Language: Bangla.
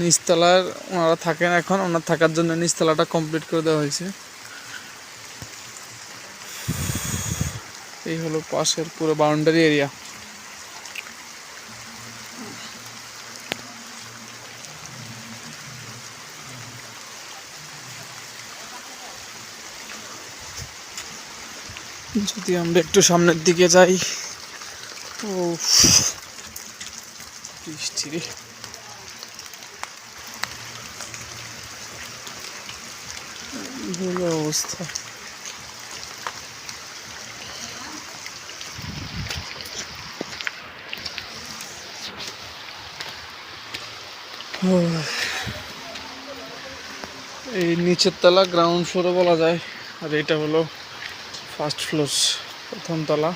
নিচতলার ওনারা থাকেন এখন, ওনার থাকার জন্য নিচতলাটা কমপ্লিট করে দেওয়া হয়েছে। এই হলো পাশের পুরো বাউন্ডারি এরিয়া যদি আমরা একটু সামনের দিকে যাই ও বৃষ্টি রে। এই অবস্থা। এই নিচের তলা গ্রাউন্ড ফ্লোরও বলা যায়, আর এটা হলো ফার্স্ট ফ্লোর প্রথম তলা।